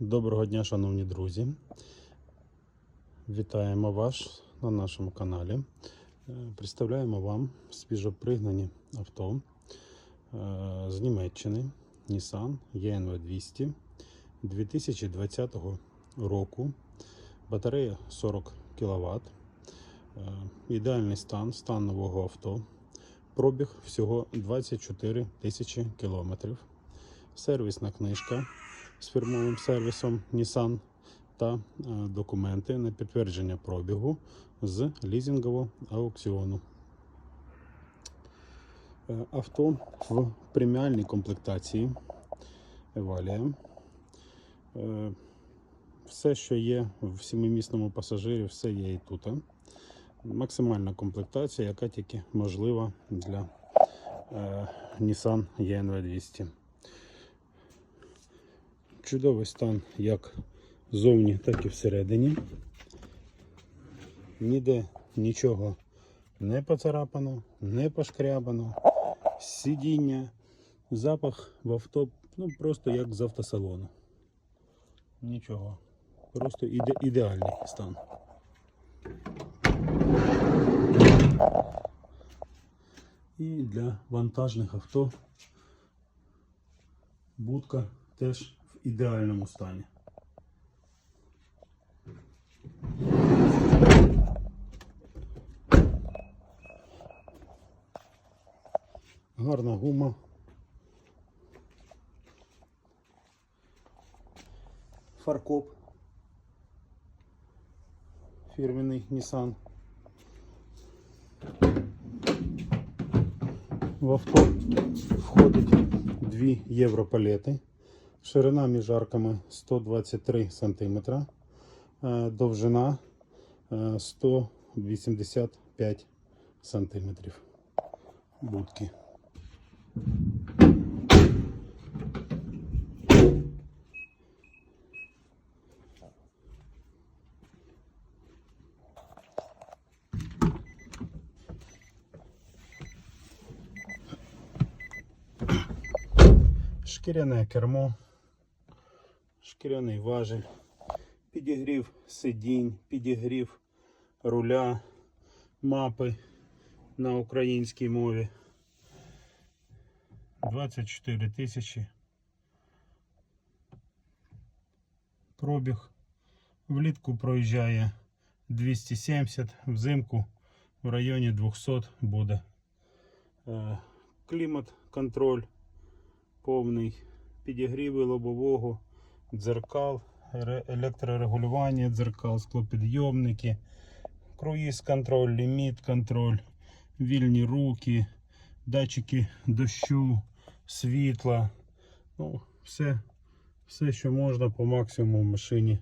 Доброго дня, шановні друзі. Вітаємо вас на нашому каналі. Е, Представляємо вам свіжопригнані авто е, з Німеччини Nissan ENV 200 2020 року. Батарея 40 кВт. Ідеальний стан, стан нового авто. Пробіг всього 24 тисячі кілометрів. Сервісна книжка з фірмовим сервісом Nissan та е, документи на підтвердження пробігу з лізингового аукціону. Е, Авто в преміальній комплектації Евалія. Е, Все, що є в семимісному пасажирі, все є і тут. Максимальна комплектація, яка тільки можлива для Nissan ENV 200 чудовий стан як зовні, так і всередині. Ніде нічого не поцарапано, не пошкрябано. Сидіння, запах в авто, ну просто як з автосалону. Нічого. Просто іде, ідеальний стан. І для вантажних авто будка теж ідеальному стані. Гарна гума. Фаркоп. Фірменний Nissan. В авто входить дві європалети. Ширина між арками 123 см, е, довжина е, 185 см. Будки. Шкіряне кермо шкіряний важель, підігрів сидінь, підігрів руля, мапи на українській мові. 24 тисячі. Пробіг. Влітку проїжджає 270, взимку в районі 200 буде. Е, Клімат, контроль повний, підігріви лобового дзеркал, електрорегулювання дзеркал, склопідйомники, круїз контроль, ліміт контроль, вільні руки, датчики дощу, світла. Ну, все, все, що можна по максимуму в машині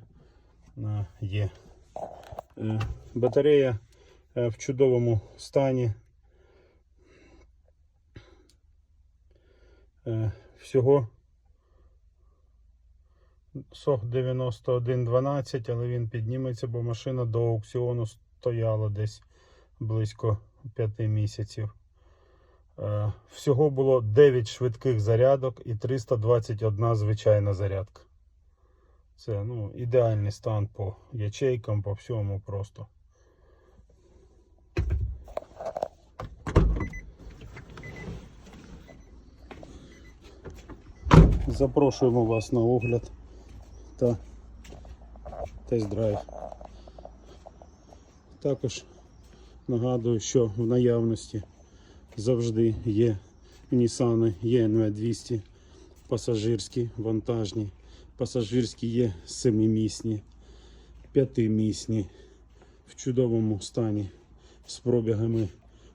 є. Е, Батарея е, в чудовому стані. Е, Всього Сох 9112, але він підніметься, бо машина до аукціону стояла десь близько 5 місяців. Е, Всього було 9 швидких зарядок і 321 звичайна зарядка. Це ну, ідеальний стан по ячейкам, по всьому просто. Запрошуємо вас на огляд та тест-драйв. Також нагадую, що в наявності завжди є Nissan ENV 200 пасажирські, вантажні. Пасажирські є семимісні, п'ятимісні, в чудовому стані з пробігами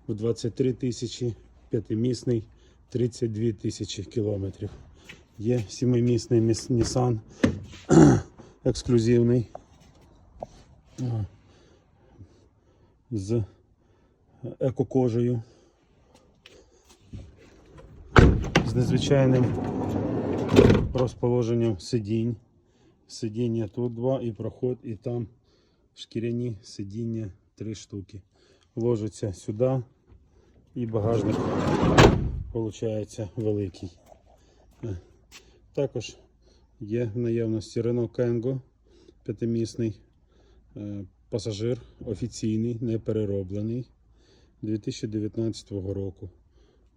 в 23 тисячі, п'ятимісний 32 тисячі кілометрів. Є сімимісний Nissan ексклюзивний з екокожею, з незвичайним розположенням сидінь. Сидіння тут два і проход, і там шкіряні сидіння три штуки. Ложиться сюди і багажник виходить великий. Також Є в наявності Renault Kangoo п'ятимісний. Е, Пасажир офіційний, не перероблений 2019 року.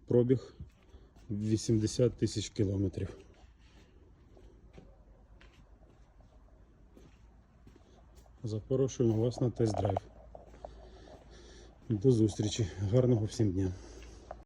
Пробіг 80 тисяч кілометрів. Запрошуємо вас на тест-драйв. До зустрічі. Гарного всім дня.